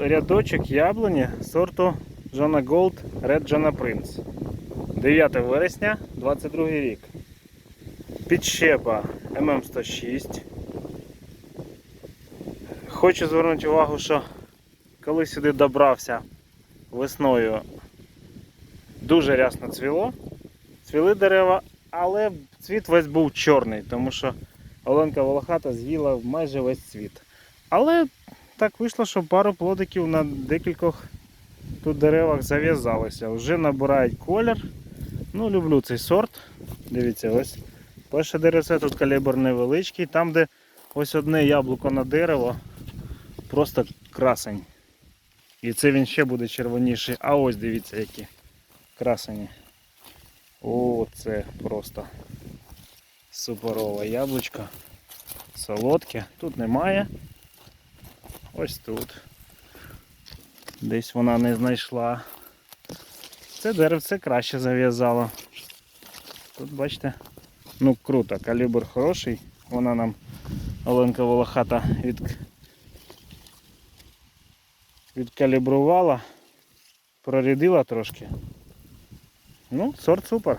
Рядочок яблуні сорту Жона Голд Red Jona Prince. 9 вересня 22 рік. Підщепа ММ106. Хочу звернути увагу, що коли сюди добрався весною, дуже рясно цвіло. Цвіли дерева, але цвіт весь був чорний, тому що Оленка Волохата з'їла майже весь цвіт. Але так вийшло, що пару плодиків на декількох тут деревах зав'язалися. Вже набирають колір. Ну, люблю цей сорт. Дивіться, ось перше деревце тут калібр невеличкий. Там, де ось одне яблуко на дерево, просто красень. І це він ще буде червоніший. А ось дивіться, які красені. О, це просто суперове яблучко. Солодке. Тут немає. Ось тут. Десь вона не знайшла. Це деревце краще зав'язало. Тут бачите, ну круто, калібр хороший. Вона нам Оленка Волохата від... відкалібрувала, прорядила трошки. Ну, сорт супер.